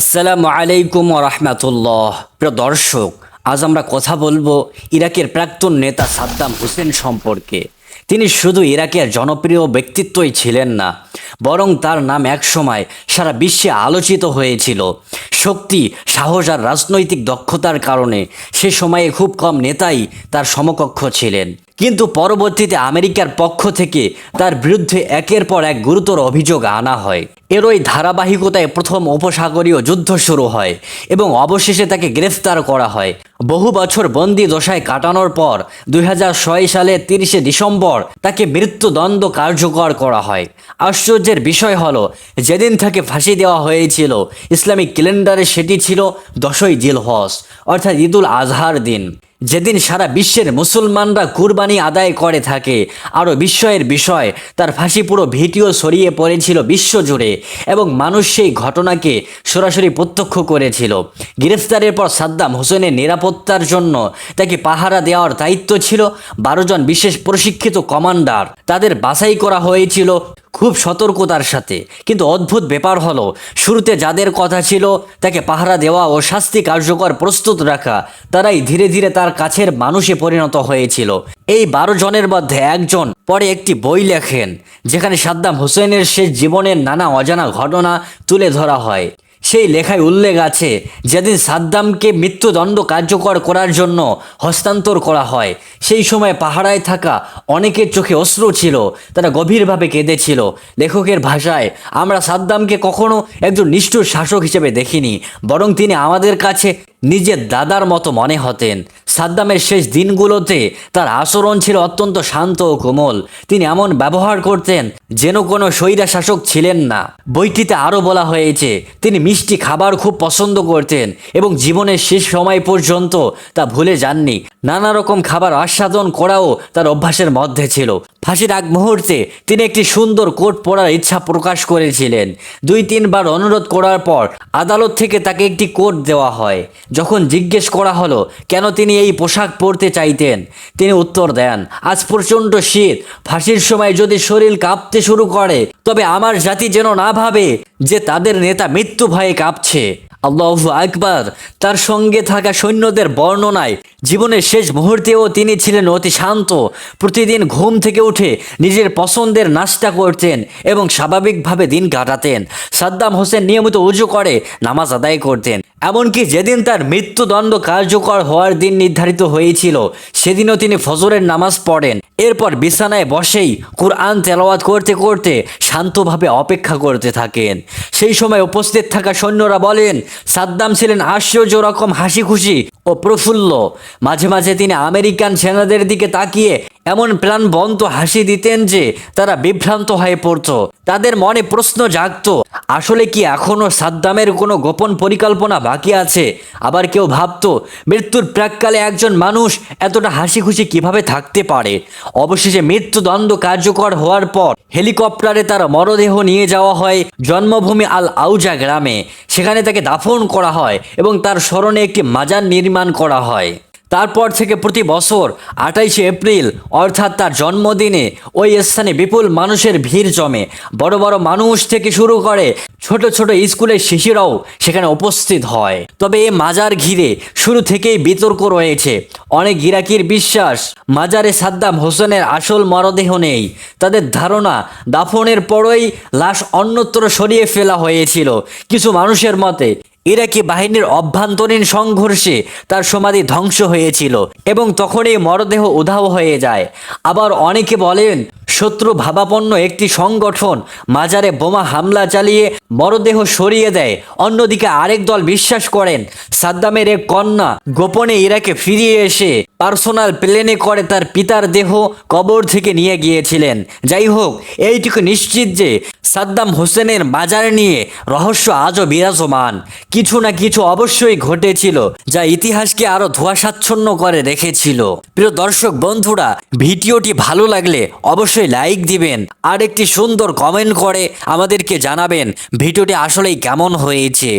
আসসালামু আলাইকুম রহমতুল্লাহ। প্রিয় দর্শক, আজ আমরা কথা বলব ইরাকের প্রাক্তন নেতা সাদ্দাম হোসেন সম্পর্কে। তিনি শুধু ইরাকের জনপ্রিয় ব্যক্তিত্বই ছিলেন না, বরং তার নাম একসময় সারা বিশ্বে আলোচিত হয়েছিল। শক্তি, সাহস আর রাজনৈতিক দক্ষতার কারণে সে সময়ে খুব কম নেতাই তার সমকক্ষ ছিলেন। কিন্তু পরবর্তীতে আমেরিকার পক্ষ থেকে তার বিরুদ্ধে একের পর এক গুরুতর অভিযোগ আনা হয়। এরই ধারাবাহিকতায় প্রথম উপসাগরীয় যুদ্ধ শুরু হয় এবং অবশেষে তাকে গ্রেফতার করা হয়। বহু বছর বন্দি দশায় কাটানোর পর দুই সালের তিরিশে ডিসেম্বর তাকে মৃত্যুদণ্ড কার্যকর করা হয়। আশ্চর্যের বিষয় হলো, যেদিন তাকে ফাঁসি দেওয়া হয়েছিল, ইসলামিক ক্যালেন্ডারে সেটি ছিল দশই জিলহস অর্থাৎ ঈদুল আজহার দিন। যেদিন সারা বিশ্বের মুসলমানরা কুরবানি আদায় করে থাকে, আরও বিস্ময়ের বিষয়, তার ফাঁসি পুরো ভিডিও ছড়িয়ে পড়েছিল বিশ্বজুড়ে এবং মানুষ সেই ঘটনাকে সরাসরি প্রত্যক্ষ করেছিল। গ্রেফতারের পর সাদ্দাম হোসেনের নিরাপত্তার জন্য তাকে পাহারা দেওয়ার দায়িত্ব ছিল। বারো জন বিশেষ প্রশিক্ষিত কমান্ডার তাদের বাছাই করা হয়েছিল। খুব সতর্কতার সাথে। কিন্তু অদ্ভুত ব্যাপার হলো, শুরুতে যাদের কথা ছিল, তাকে পাহারা দেওয়া ও শাস্তি কার্যকর প্রস্তুত রাখা, তারাই ধীরে ধীরে তার কাছের মানুষে পরিণত হয়েছিল। এই বারো জনের মধ্যে একজন পরে একটি বই লেখেন, যেখানে সাদ্দাম হোসেনের শেষ জীবনের নানা অজানা ঘটনা তুলে ধরা হয়। সেই লেখায় উল্লেখ আছে, যেদিন সাদ্দামকে মৃত্যুদণ্ড কার্যকর করার জন্য হস্তান্তর করা হয়, সেই সময় পাহাড়ায় থাকা অনেকের চোখে অস্ত্র ছিল, তারা গভীরভাবে কেঁদেছিল। লেখকের ভাষায়, আমরা সাদ্দামকে কখনো একজন নিষ্ঠুর শাসক হিসেবে দেখিনি, বরং তিনি আমাদের কাছে নিজের দাদার মতো মনে হতেন। সাদ্দামের শেষ দিনগুলোতে তার আচরণ ছিল অত্যন্ত শান্ত ও কোমল। তিনি এমন ব্যবহার করতেন যেন কোনো স্বৈরা শাসক ছিলেন না। বইটিতে আরও বলা হয়েছে, তিনি মিষ্টি খাবার খুব পছন্দ করতেন এবং জীবনের শেষ সময় পর্যন্ত তা ভুলে যাননি। নানা রকম খাবার আস্বাদন করাও তার অভ্যাসের মধ্যে ছিল। ফাঁসির আগ মুহূর্তে তিনি একটি সুন্দর কোট পরার ইচ্ছা প্রকাশ করেছিলেন। দুই, তিনবার অনুরোধ করার পর আদালত থেকে তাকে একটি কোট দেওয়া হয়। যখন জিজ্ঞেস করা হলো, কেন তিনি এই পোশাক পরতে চাইতেন? তিনি উত্তর দেন, আজ প্রচণ্ড শীত। ফাঁসির সময় যদি শরীর কাঁপতে শুরু করে, তবে আমার জাতি যেন না ভাবে যে তাদের নেতা মৃত্যু ভয়ে কাঁপছে। আল্লাহ আকবার। তার সঙ্গে থাকা সৈন্যদের বর্ণনায় জীবনের শেষ মুহূর্তেও তিনি ছিলেন অতি শান্ত। প্রতিদিন ঘুম থেকে উঠে নিজের পছন্দের নাস্তা করতেন এবং স্বাভাবিকভাবে দিন কাটাতেন। সাদ্দাম হোসেন নিয়মিত উজু করে, নামাজ আদায় করতেন। এমনকি যেদিন তার মৃত্যুদণ্ড কার্যকর হওয়ার দিন নির্ধারিত হয়েছিল, সেদিনও তিনি ফজরের নামাজ পড়েন। এরপর বিছানায় বসেই কোরআন তেলাওয়াত করতে করতে শান্তভাবে অপেক্ষা করতে থাকেন। সেই সময় উপস্থিত থাকা সৈন্যরা বলেন, সাদ্দাম ছিলেন আশ্চর্য রকম হাসি খুশি ও প্রফুল্ল। মাঝে মাঝে তিনি আমেরিকান সেনাদের দিকে তাকিয়ে এমন প্রাণবন্ত হাসি দিতেন যে তারা বিভ্রান্ত হয়ে পড়ত। তাদের মনে প্রশ্ন জাগত, আসলে কি এখনও সাদ্দামের কোনো গোপন পরিকল্পনা বাকি আছে? আবার কেউ ভাবতো, মৃত্যুর প্রাককালে একজন মানুষ এতটা হাসি খুশি কীভাবে থাকতে পারে? অবশেষে মৃত্যুদণ্ড কার্যকর হওয়ার পর হেলিকপ্টারে তার মরদেহ নিয়ে যাওয়া হয় জন্মভূমি আল আউজা গ্রামে। সেখানে তাকে দাফন করা হয় এবং তার স্মরণে একটি মাজার নির্মাণ করা হয়। তারপর থেকে প্রতি বছর আঠাইশে এপ্রিল, অর্থাৎ তার জন্মদিনে, ওই স্থানে বিপুল মানুষের ভিড় জমে। বড় বড় মানুষ থেকে শুরু করে ছোট ছোট স্কুলের শিশুরাও সেখানে উপস্থিত হয়। তবে এই মাজার ঘিরে শুরু থেকেই বিতর্ক রয়েছে। অনেক ইরাকির বিশ্বাস, মাজারে সাদ্দাম হোসেনের আসল মরদেহ নেই। তাদের ধারণা, দাফনের পরই লাশ অন্যত্র সরিয়ে ফেলা হয়েছিল। কিছু মানুষের মতে ইরাকি বাহিনীর অভ্যন্তরীণ সংঘর্ষে তার সমাধি ধ্বংস হয়েছিল এবং তখনই মরদেহ উধাও হয়ে যায়? আবার অনেকে বলেন, শত্রু ভাবাপন্ন একটি সংগঠন মাজারে বোমা হামলা চালিয়ে মরদেহ সরিয়ে দেয়। অন্যদিকে আরেক দল বিশ্বাস করেন, সাদ্দামের এক কন্যা গোপনে ইরাকে ফিরিয়ে এসে পার্সোনাল প্লেনে করে তার পিতার দেহ কবর থেকে নিয়ে গিয়েছিলেন। যাই হোক, এইটুকু নিশ্চিত যে সাদ্দাম হোসেনের মাজার নিয়ে রহস্য আজও বিরাজমান। কিছু না কিছু অবশ্যই ঘটেছিল, যা ইতিহাসকে আরও ধোয়াশাচ্ছন্ন করে রেখেছিল। প্রিয় দর্শক বন্ধুরা, ভিডিওটি ভালো লাগলে অবশ্যই লাইক দিবেন আর একটি সুন্দর কমেন্ট করে আমাদেরকে জানাবেন, ভিডিওটি আসলেই কেমন হয়েছে।